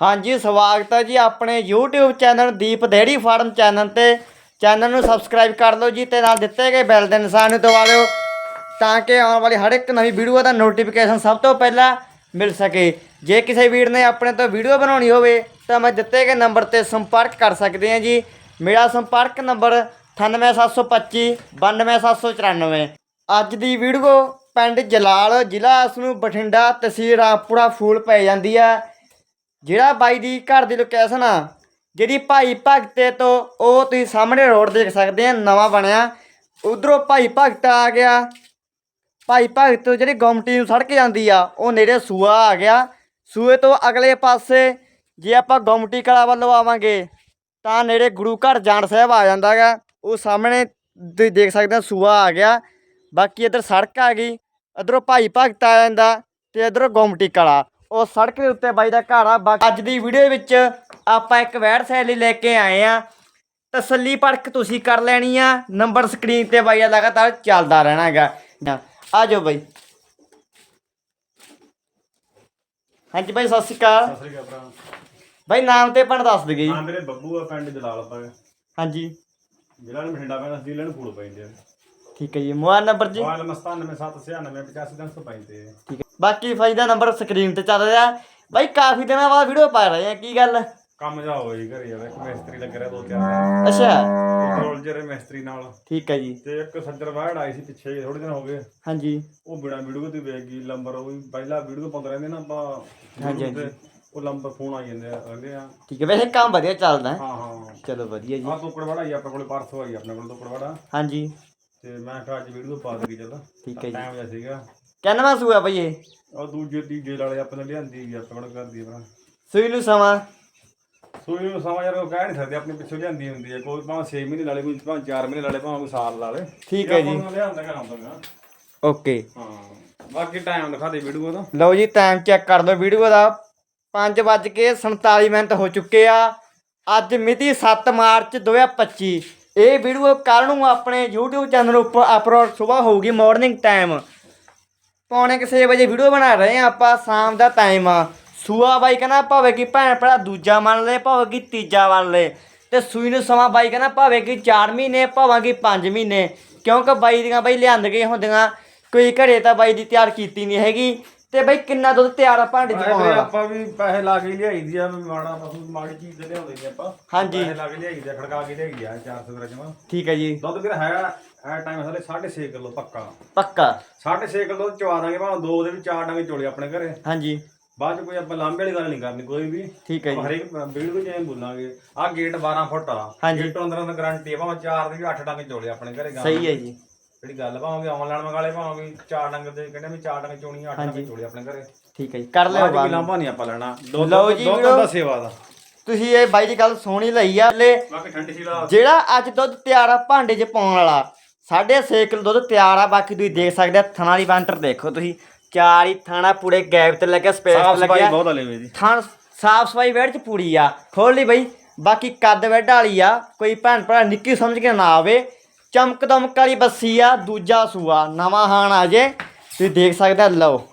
ਹਾਂਜੀ, ਸਵਾਗਤ ਹੈ ਜੀ ਆਪਣੇ YouTube channel Deep dairy farm channel ਤੇ। ਚੈਨਲ ਨੂੰ ਸਬਸਕ੍ਰਾਈਬ ਕਰ ਲਓ ਜੀ ਤੇ ਨਾਲ ਦਿੱਤੇ ਗਏ ਬੈਲ ਦੇ ਨਿਸ਼ਾਨ ਨੂੰ ਦਬਾ ਲਿਓ ਤਾਂ ਕਿ ਆਉਣ ਵਾਲੀ ਹਰ ਇੱਕ ਨਵੀਂ ਵੀਡੀਓ ਦਾ ਨੋਟੀਫਿਕੇਸ਼ਨ ਸਭ ਤੋਂ ਪਹਿਲਾਂ ਮਿਲ ਸਕੇ। ਜੇ ਕਿਸੇ ਵੀਰ ਨੇ ਆਪਣੇ ਤੋਂ ਵੀਡੀਓ ਬਣਾਉਣੀ ਹੋਵੇ ਤਾਂ ਮੈਂ ਦਿੱਤੇ ਗਏ ਨੰਬਰ ਤੇ ਸੰਪਰਕ ਕਰ ਸਕਦੇ ਹਾਂ ਜੀ। ਮੇਰਾ ਸੰਪਰਕ ਨੰਬਰ 98725 92794 ਅੱਜ ਦੀ ਵੀਡੀਓ ਪਿੰਡ ਜਲਾਲ ਜ਼ਿਲ੍ਹਾ, ਇਸ ਨੂੰ ਬਠਿੰਡਾ, ਤਹਿਸੀਲ ਰਾਮਪੁਰਾ, ਫੂਲ ਪੈ ਜਾਂਦੀ ਆ। ਜਿਹੜਾ ਬਾਈ ਦੀ ਘਰ ਦੀ ਲੋਕੇਸ਼ਨ ਆ, ਜਿਹੜੀ ਭਾਈ ਭਗਤੇ ਤੋਂ ਉਹ ਤੁਸੀਂ ਸਾਹਮਣੇ ਰੋਡ ਦੇਖ ਸਕਦੇ ਆ, ਨਵਾਂ ਬਣਿਆ। ਉਧਰੋਂ ਭਾਈ ਭਗਤ ਆ ਗਿਆ। ਭਾਈ ਭਗਤ ਜਿਹੜੀ ਗੋਮਟੀ ਨੂੰ ਸੜਕ ਜਾਂਦੀ ਆ, ਉਹ ਨੇੜੇ ਸੂਆ ਆ ਗਿਆ। ਸੂਏ ਤੋਂ ਅਗਲੇ ਪਾਸੇ ਜੇ ਆਪਾਂ ਗੋਮਟੀ ਕਲਾ ਵੱਲੋਂ ਆਵਾਂਗੇ, ਤਾਂ ਨੇੜੇ ਗੁਰੂ ਘਰ ਜਾਣ ਸਾਹਿਬ ਆ ਜਾਂਦਾ ਗਾ। ਉਹ ਸਾਹਮਣੇ ਤੁਸੀਂ ਦੇਖ ਸਕਦੇ ਆ, ਸੂਆ ਆ ਗਿਆ। ਬਾਕੀ ਇੱਧਰ ਸੜਕ ਆ ਗਈ। ਇੱਧਰੋਂ ਭਾਈ ਭਗਤ ਆ ਜਾਂਦਾ ਤੇ ਇੱਧਰੋਂ ਗੋਮਟੀ ਕਲਾ ਉਹ ਸੜਕ ਦੇ ਉੱਤੇ ਬਾਈ ਦਾ ਘਰ ਆ ਬਾਕੀ ਅੱਜ ਦੀ ਵੀਡੀਓ ਵਿੱਚ ਆਪਾਂ ਇੱਕ ਵੈੜ ਸੈਲੀ ਲੈ ਕੇ ਆਏ ਆ ਤਸੱਲੀ ਪਰਖ ਤੁਸੀਂ ਕਰ ਲੈਣੀ ਆ ਨੰਬਰ ਸਕਰੀਨ ਤੇ ਬਾਈ ਦਾ ਲਗਾਤਾਰ ਚੱਲਦਾ ਰਹਿਣਾ ਹੈਗਾ ਆ ਜਾਓ ਬਾਈ। ਹਾਂਜੀ ਬਾਈ ਸਤਿ ਸ਼੍ਰੀ ਅਕਾਲ। ਸਤਿ ਸ੍ਰੀ ਅਕਾਲ ਭਰਾ। ਬਾਈ ਨਾਮ ਤੇ ਪਣ ਦੱਸ ਦਗੇ ਹਾਂ ਮੇਰੇ ਬੱਬੂ ਆ ਪਿੰਡ ਜਲਾਲਪੁਰ ਹਾਂਜੀ। ਜ਼ਿਲ੍ਹਾ ਨੂੰ ਬਠਿੰਡਾ ਪੈਂਦਾ ਸੀ ਲੈਣ ਫੂਲ ਪੈਂਦੇ ਆ। ਠੀਕ ਹੈ ਜੀ ਮੋਬਾਈਲ ਨੰਬਰ ਜੀ? ਮੋਬਾਈਲ 9779855385 ਪੈਂਦੇ ਆ ਠੀਕ ਹੈ। ਬਾਕੀ ਫਾਇਦਾ ਨੰਬਰ ਸਕਰੀਨ ਤੇ ਚੱਲ ਰਿਹਾ। ਬਾਈ ਕਾਫੀ ਦਿਨਾਂ ਬਾਅਦ ਵੀਡੀਓ ਪਾ ਰਹੇ ਆ ਕੀ ਗੱਲ? ਕੰਮ ਜਾ ਜੀ ਘਰੇ ਯਾਰ ਇੱਕ ਮਿਸਤਰੀ ਲੱਗ ਰਿਹਾ ਦੋ ਚਾਰ ਅੱਛਾ। ਪੈਟਰੋਲ ਜਰੇ ਮਿਸਤਰੀ ਨਾਲ। ਠੀਕ ਹੈ ਜੀ। ਤੇ ਇੱਕ ਸੱਜਰ ਵਾੜ ਆਈ ਸੀ ਪਿੱਛੇ ਥੋੜੇ ਦਿਨ ਹੋ ਗਏ। ਹਾਂਜੀ। ਉਹ ਬਿਨਾ ਵੀਡੀਓ ਤੇ ਵੇਖ ਗਈ ਲੰਬਰ ਉਹ ਵੀ ਪਹਿਲਾਂ ਵੀਡੀਓ ਪਾਉਂਦੇ ਰਹਿੰਦੇ ਨਾ ਆਪਾਂ ਹਾਂਜੀ, ਉਹ ਲੰਬਰ ਫੋਨ ਆਈ ਜਾਂਦੇ ਆ ਰਹਿੰਦੇ ਆ। ਠੀਕ ਹੈ ਵੈਸੇ ਕੰਮ ਵਧੀਆ ਚੱਲਦਾ। ਹੈ ਹਾਂ। ਹਾਂ ਚਲੋ ਵਧੀਆ ਜੀ। ਆ ਤੋਕੜ ਵਾੜਾ ਆਈ ਆਪਣੇ ਕੋਲੇ ਪਰਸੋਂ ਆਈ ਆਪਣੇ ਕੋਲ ਤੋਕੜ ਵਾੜਾ ਹਾਂਜੀ। ਤੇ ਮੈਂ ਕਿਹਾ ਅੱਜ ਵੀਡੀਓ ਪਾ ਦਗੀ ਚੱਲ। ਠੀਕ ਹੈ ਜੀ। ਟਾਈਮ ਜਿਹਾ ਸੀਗਾ। ਕਹਿੰਦਾ ਸੂਆ ਬਈ ਇਹ? ਉਹ ਦੂਜੇ ਤੀਜੇ ਵਾਲੇ ਆਪਣੇ ਲਿਆਂਦੀ ਵੀ ਕੋਲ ਕਰਦੀ ਆ ਭਰਾ। ਸੂਈ ਨੂੰ ਸਮਾਂ? ਸੂਈ ਨੂੰ ਸਮਾਂ ਯਾਰ ਉਹ ਕਹਿ ਨਹੀਂ ਸਕਦੇ ਆਪਣੇ ਪਿੱਛੋਂ ਲਿਆਂਦੀ ਹੁੰਦੀ ਹੈ ਕੋਈ ਭਾਵੇਂ 6 ਮਹੀਨੇ ਲਾਲੇ ਕੋਈ ਭਾਵੇਂ 4 ਮਹੀਨੇ ਲਾਲੇ ਭਾਵੇਂ ਕੋਈ ਸਾਲ ਲਾਲੇ ਠੀਕ ਹੈ ਜੀ। ਲਿਆਂਦਾ ਕਰਾਂ ਤਾਂ ਓਕੇ। ਹਾਂ। ਬਾਕੀ ਟਾਈਮ ਦਿਖਾ ਦੇ ਵੀਡੀਓ ਦਾ ਲਓ ਜੀ ਟਾਈਮ ਚੈੱਕ ਕਰ ਲਓ ਵੀਡੀਓ ਦਾ। 5:47 ਮਿੰਟ ਹੋ ਚੁੱਕੇ ਆ। ਅੱਜ ਮਿਤੀ 7 ਮਾਰਚ 2025 ਇਹ ਵੀਡੀਓ ਕੱਲ ਨੂੰ ਆਪਣੇ YouTube ਚੈਨਲ ਉੱਪਰ ਅਪਲੋਡ ਸਵੇਰ ਹੋਊਗੀ ਮਾਰਨਿੰਗ ਟਾਈਮ ਪੌਣੇ 6 ਵਜੇ ਵੀਡੀਓ ਬਣਾ ਰਹੇ ਆ ਆਪਾਂ, ਸ਼ਾਮ ਦਾ ਟਾਈਮ ਆ। ਸੂਆ ਬਾਈ ਕਹਿੰਦਾ ਭਾਵੇਂ ਕਿ ਭੈਣ ਭਰਾ ਦੂਜਾ ਮੰਨ ਲੈ, ਭਾਵੇਂ ਕਿ ਤੀਜਾ ਮੰਨ ਲੈ। ਤੇ ਸੂਈ ਨੂੰ ਸਮਾਂ ਬਾਈ ਕਹਿੰਦਾ ਭਾਵੇਂ ਕਿ 4 ਮਹੀਨੇ, ਭਾਵੇਂ ਕਿ 5 ਮਹੀਨੇ। ਕਿਉਂਕਿ ਬਾਈ ਦੀਆਂ ਬਾਈ ਲਿਆਂਦ ਗਏ ਹੁੰਦੀਆਂ, ਕੋਈ ਘਰੇ ਤਾਂ ਬਾਈ ਦੀ ਤਿਆਰ ਕੀਤੀ ਨਹੀਂ ਹੈਗੀ। ਤੇ ਬਾਈ ਕਿੰਨਾ ਦੁੱਧ ਤਿਆਰ ਆ ਭਾਂਡੇ ਚ? ਪਾਉਣ ਵਾਲਾ ਆਪਾਂ ਵੀ ਪੈਸੇ ਲਾ ਕੇ ਲਿਆਈ ਦੀ ਆ ਮਾੜਾ ਪਸ਼ੂ ਮਾੜੀ ਚੀਜ਼ ਤੇ ਲਿਆਉਂਦੇ ਨੇ ਆਪਾਂ। ਹਾਂਜੀ। ਪੈਸੇ ਲਾ ਕੇ ਲਿਆਈ ਦੀ ਆ, ਖੜਕਾ ਕੇ ਲਿਆਈ ਆ 400 ਗ੍ਰਾਮ ਜਮਾ ਠੀਕ ਹੈ ਜੀ। ਦੁੱਧ ਕਿਹੜਾ ਹੈ ਹੈ ਟਾਈਮ ਹਲੇ 6.5 ਕਿਲੋ ਪੱਕਾ। ਪੱਕਾ। 6.5 ਕਿਲੋ ਚਵਾ ਦਾਂਗੇ ਭਾਵੇਂ ਦੋ ਦੇ ਵੀ ਚਾਰ ਡਾਂਗੇ ਚੋਲੇ ਆਪਣੇ ਘਰੇ। ਹਾਂਜੀ। ਬਾਅਦ ਚ ਕੋਈ ਆਪਾਂ ਲਾਂਬੇ ਵਾਲੀ ਗੱਲ ਨਹੀਂ ਕਰਨੀ ਕੋਈ ਵੀ। ਠੀਕ ਹੈ ਜੀ। ਹਰੇਕ ਵੀਡੀਓ ਜਿਵੇਂ ਬੋਲਾਂਗੇ ਆ ਗੇਟ 12 ਫੁੱਟ ਆ। ਹਾਂਜੀ। ਗੇਟ ਅੰਦਰ ਅੰਦਰ ਗਾਰੰਟੀ ਆ ਭਾਵੇਂ ਚਾਰ ਦੇ ਵੀ 8 ਡੰਗ ਚੋਲੇ ਆਪਣੇ ਘਰੇ ਗਾਂ। ਸਹੀ ਹੈ ਜੀ। ਜਿਹੜੀ ਗੱਲ ਭਾਵੇਂ ਆਨਲਾਈਨ ਮੰਗਾਲੇ ਭਾਵੇਂ ਚਾਰ ਡੰਗ ਦੇ ਕਹਿੰਦੇ ਵੀ ਚਾਰ ਡੰਗ ਚੋਣੀ 8 ਡੰਗ ਚੋਲੇ ਆਪਣੇ ਘਰੇ। ਠੀਕ ਹੈ ਜੀ ਕਰ ਲਿਓ ਬਾਅਦ ਵੀ ਲਾਂਭਾ ਨਹੀਂ ਆਪਾਂ ਲੈਣਾ। ਦੋ ਲਓ ਦੋ ਜੀ ਦੋ। ਦਾ ਸੇਵਾ ਦਾ। ਤੁਸੀਂ ਇਹ ਬਾਈ ਦੀ ਗੱਲ ਸੋਹਣੀ ਲਈ ਆ ਲੈ। ਬਾਕੀ ਠੰਡੀ ਸੀ ਦਾ ਜਿਹੜਾ ਅੱਜ ਦੁੱਧ ਤਿਆਰ ਆ ਭਾਂਡੇ 'ਚ ਪਾਉਣ ਵਾਲਾ 6.5 ਕਿਲੋ ਦੁੱਧ ਤਿਆਰ ਆ ਬਾਕੀ ਤੁਸੀਂ ਦੇਖ ਸਕਦੇ ਆ ਥਣਾ ਵਾਲੀ ਬੰਟਰ ਦੇਖੋ ਤੁਸੀਂ। ਚਾਰ ਹੀ ਥਾਣਾ ਪੂਰੇ ਗੈਪ ਤੇ ਲੱਗਿਆ ਸਪੇਸ ਸਾਫ਼ ਤੇ ਸਫ਼ਾਈ ਲੱਗਿਆ ਬਹੁਤ ਲੈਵੇ ਜੀ। ਥਣ ਸਾਫ਼ ਸਫ਼ਾਈ ਵੇੜ 'ਚ ਪੂਰੀ ਆ। ਖੋਲ ਲਈ ਬਈ ਬਾਕੀ ਕੱਦ ਵੇਡ ਵਾਲੀ ਆ ਕੋਈ ਭੈਣ ਭਰਾ ਨਿੱਕੀ ਸਮਝ ਕੇ ਨਾ ਆਵੇ। ਚਮਕ ਦਮਕ ਵਾਲੀ ਬੱਸੀ ਆ, ਦੂਜਾ ਸੂਆ, ਨਵਾਂ ਹਾਣ ਆ ਜੇ। ਤੁਸੀਂ ਦੇਖ ਸਕਦੇ ਲਓ।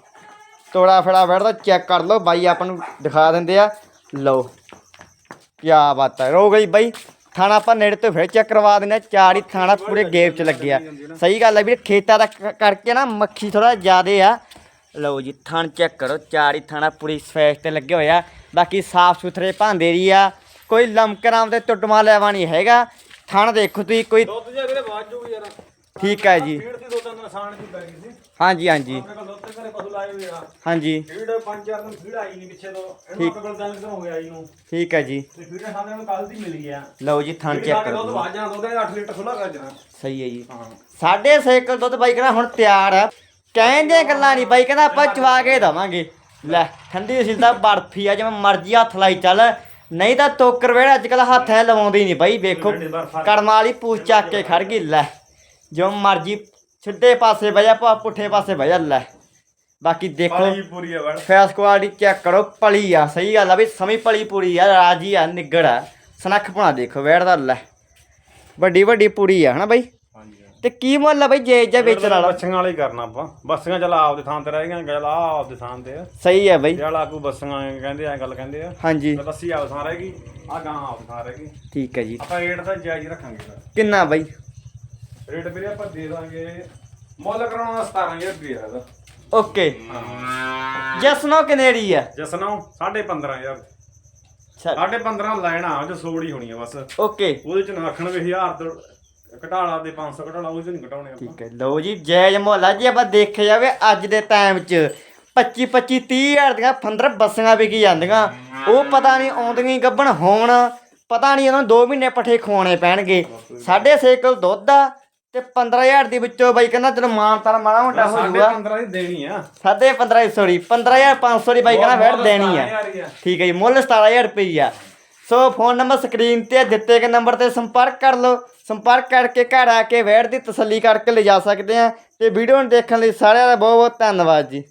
ਤੋੜਾ ਫੜਾ ਵੇੜ ਦਾ ਚੈੱਕ ਕਰ ਲਓ, ਬਾਈ ਆਪਾਂ ਨੂੰ ਦਿਖਾ ਦਿੰਦੇ ਆ। ਲਓ। ਕੀ ਬਾਤ ਹੈ ਰੋ ਗਈ ਬਾਈ। ਥਾਣਾ ਆਪਾਂ ਨੇੜੇ ਤੋਂ ਫਿਰ ਚੈੱਕ ਕਰਵਾ ਦਿੰਦੇ ਆ, ਚਾਰ ਹੀ ਥਾਣਾ ਪੂਰੇ ਗੇਪ 'ਚ ਲੱਗਿਆ ਸਹੀ ਗੱਲ ਹੈ ਵੀਰ, ਖੇਤਾਂ ਦਾ ਕ- ਕਰਕੇ ਨਾ ਮੱਖੀ ਥੋੜਾ ਜ਼ਿਆਦੇ ਆ। ਲਓ ਜੀ, ਥਣ ਚੈੱਕ ਕਰੋ, ਚਾਰ ਹੀ ਥਾਣਾ ਪੂਰੀ ਸਫੈਸ਼ ਤੇ ਲੱਗੇ ਹੋਇਆ ਬਾਕੀ ਸਾਫ਼ ਸੁਥਰੇ ਭਾਂਦੇ ਦੀ ਆ। ਕੋਈ ਲਮਕਰਾਮ ਤੇ ਟੁੱਟਮਾ ਲੈਵਾ ਨਹੀਂ ਹੈਗਾ। ਥਣ ਦੇਖੋ ਤੁਸੀਂ, ਕੋਈ ਦੁੱਧ ਜੇ ਵੀਰੇ ਬਾਅਦ ਜੂ ਯਾਰ ਠੀਕ ਹੈ ਜੀ। ਫੀਡ ਦੀ ਦੋ ਤਿੰਨ ਨਸਾਨ ਦੀ ਪੈ ਗਈ ਸੀ। ਹਾਂਜੀ ਹਾਂਜੀ। ਆਪਣੇ ਕੋਲ ਦੁੱਧ ਤੇ ਘਰੇ ਪਸ਼ੂ ਲਾਏ ਹੋਏ ਆ। ਹਾਂਜੀ। ਫੀਡ ਪੰਜ ਚਾਰ ਦਿਨ ਫੀਡ ਆਈ ਨਹੀਂ ਪਿੱਛੇ ਤੋਂ। ਇਹਨੂੰ ਆਪਣੇ ਕੋਲ ਤਿੰਨ ਦਿਨ ਹੋ ਗਿਆ ਆਈ ਨੂੰ ਠੀਕ ਹੈ ਜੀ। ਤੇ ਫੀਡ ਸਾਨੂੰ ਨੂੰ ਕੱਲ ਦੀ ਮਿਲੀ ਆ। ਲਓ ਜੀ ਥਣ ਚੈੱਕ ਦੁੱਧ ਕਰੋ। ਜਾਣਾ ਦੁੱਧ 8 ਲੀਟਰ ਖੁੱਲਾ ਕਰ ਜਾਣਾ ਸਹੀ ਹੈ ਜੀ। ਹਾਂ। ਸਾਢੇ ਛੇ ਕਿਲੋ ਦੁੱਧ ਬਾਈ ਕਹਿੰਦਾ ਹੁਣ ਤਿਆਰ ਆ। ਕਹਿੰਦੇ ਗੱਲਾਂ ਨਹੀਂ ਬਾਈ ਕਹਿੰਦਾ ਆਪਾਂ ਚਵਾ ਕੇ ਦਵਾਂਗੇ। ਲੈ ਠੰਡੀ ਸੀ ਤਾਂ ਬਰਫੀ ਆ ਜਿਵੇਂ ਮਰਜ਼ੀ ਹੱਥ ਲਾਈ ਚੱਲ। ਨਹੀਂ ਤਾਂ ਤੋਕਰ ਵੇੜ ਅੱਜ ਕੱਲ ਹੱਥ ਐ ਲਵਾਉਂਦੇ ਨਹੀਂ ਬਾਈ ਵੇਖੋ। ਕਰਮ ਵਾਲੀ ਪੂਛ ਚੱਕ ਕੇ ਖੜ ਗਈ ਲੈ। ਜੋ ਮਰਜ਼ੀ ਸਿੱਧੇ ਪਾਸੇ ਬਹਿ ਜਾ ਭਾ ਪੁੱਠੇ ਪਾਸੇ ਬਹਿ ਜਾ ਲੈ। ਬਾਕੀ ਦੇਖੋ ਪਾਣੀ ਪੂਰੀ ਆ ਵੜ ਫੇਸ ਕੁਆਲਿਟੀ ਚੈੱਕ ਕਰੋ ਪਲੀ ਆ ਸਹੀ ਗੱਲ ਆ ਵੀ ਸਮੀ ਪਲੀ ਪੂਰੀ ਆ ਰਾਜੀ ਆ ਨਿੱਗੜ ਆ। ਸਨੱਖ ਪੁਣਾ ਦੇਖੋ ਵੇੜ ਦਾ ਲੈ। ਵੱਡੀ ਵੱਡੀ ਪੂਰੀ ਆ ਹਨਾ ਬਾਈ? ਹਾਂਜੀ ਤੇ ਕੀ ਮੁੱਲ ਆ ਬਈ ਜੇ ਜਾਂ ਵੇਚਣ ਵਾਲਾ? ਬੱਸੀਆਂ ਵਾਲੇ ਕਰਨਾ ਆਪਾਂ। ਬੱਸੀਆਂ ਚੱਲ ਆਪਦੇ ਥਾਂ ਤੇ ਰਹਿ ਗਈਆਂ ਗੱਲ ਆ ਆਪਦੇ ਥਾਂ ਤੇ ਸਹੀ ਹੈ ਬਈ। ਜਿਹੜਾ ਕੋਈ ਬੱਸੀਆਂ ਕਹਿੰਦੇ ਆ ਗੱਲ ਕਹਿੰਦੇ ਆ। ਹਾਂਜੀ। ਬੱਸੀ ਆਪਦੇ ਥਾਂ ਰਹਿ ਗਈ ਆ ਗਾਂ ਆਪਦੇ ਥਾਂ ਰਹਿ ਗਈ। ਠੀਕ ਹੈ ਜੀ। ਆਪਾਂ ਰੇਟ ਤਾਂ ਜਾਇਜ਼ ਰੱਖਾਂਗੇ। ਕਿੰਨਾ ਬਈ? ਰੇਟ ਵੀਰੇ ਆਪਾਂ ਦੇ ਦਾਂਗੇ ਮੁੱਲ ਕਰਾਉਣਾ 17000 ਰੁਪਏ ਦਾ ਓਕੇ। ਜਸਨੋ ਕਨੇੜੀ ਆ। ਜਸਨੋ 15500 ਚੱਲ, 15500 ਲੈਣਾ ਉਹ ਸੋੜੀ ਹੋਣੀ ਆ ਬਸ। ਓਕੇ। ਉਹਦੇ ਚ ਨਖਣ ਵੀ 1000 ਤੋਂ ਘਟਾਲਾ ਦੇ 500 ਘਟਾਲਾ ਉਹਦੇ ਚ ਨਹੀਂ ਘਟਾਉਣੇ ਆਪਾਂ। ਠੀਕ ਹੈ ਲਓ ਜੀ ਜਾਇਜ਼ ਮੁੱਲ ਆ। ਜੀ ਆਪਾਂ ਦੇਖਿਆ ਜਾਵੇ ਅੱਜ ਦੇ ਟਾਈਮ ਚ 25 25 30 ਹਜ਼ਾਰ ਦੀਆਂ 15 ਬੱਸੀਆਂ ਵਿਕੀ ਜਾਂਦੀਆਂ। ਉਹ ਪਤਾ ਨਹੀਂ ਆਉਂਦੀਆਂ ਹੀ ਗੱਬਣ ਹੋਣ ਪਤਾ ਨਹੀਂ ਉਹਨਾਂ 2 ਮਹੀਨੇ ਪੱਠੇ ਖਵਾਉਣੇ ਪੈਣਗੇ। 6.5 ਕਿਲੋ ਦੁੱਧ ਆ ਤੇ 15000 ਦੀ ਵਿੱਚੋਂ ਬਾਈ ਕਹਿੰਦਾ ਚਲੋ ਮਾਂ ਤਾਂ ਮਾੜਾ ਮੋਟਾ ਹੋ ਸਾਡੇ ਜਾਊਗਾ। 15 ਦੀ ਦੇਣੀ ਆ। ਸਾਢੇ 15 ਸੌਰੀ 15500 ਦੀ ਬਾਈ ਕਹਿੰਦਾ ਵੈਟ ਦੇਣੀ ਆ। 17000 ਹੀ ਆ। ਠੀਕ ਹੈ ਜੀ ਮੁੱਲ 17000 ਰੁਪਈਆ ਸੋ ਫੋਨ ਨੰਬਰ ਸਕਰੀਨ ਤੇ ਦਿੱਤੇ ਗਏ ਨੰਬਰ ਤੇ ਸੰਪਰਕ ਕਰ ਲਓ। ਸੰਪਰਕ ਕਰਕੇ ਘਰ ਆ ਕੇ ਵੈਟ ਦੀ ਤਸੱਲੀ ਕਰਕੇ ਲਿਜਾ ਸਕਦੇ ਆ। ਤੇ ਵੀਡੀਓ ਨੂੰ ਦੇਖਣ ਲਈ ਸਾਰਿਆਂ ਦਾ ਬਹੁਤ ਬਹੁਤ ਧੰਨਵਾਦ ਜੀ।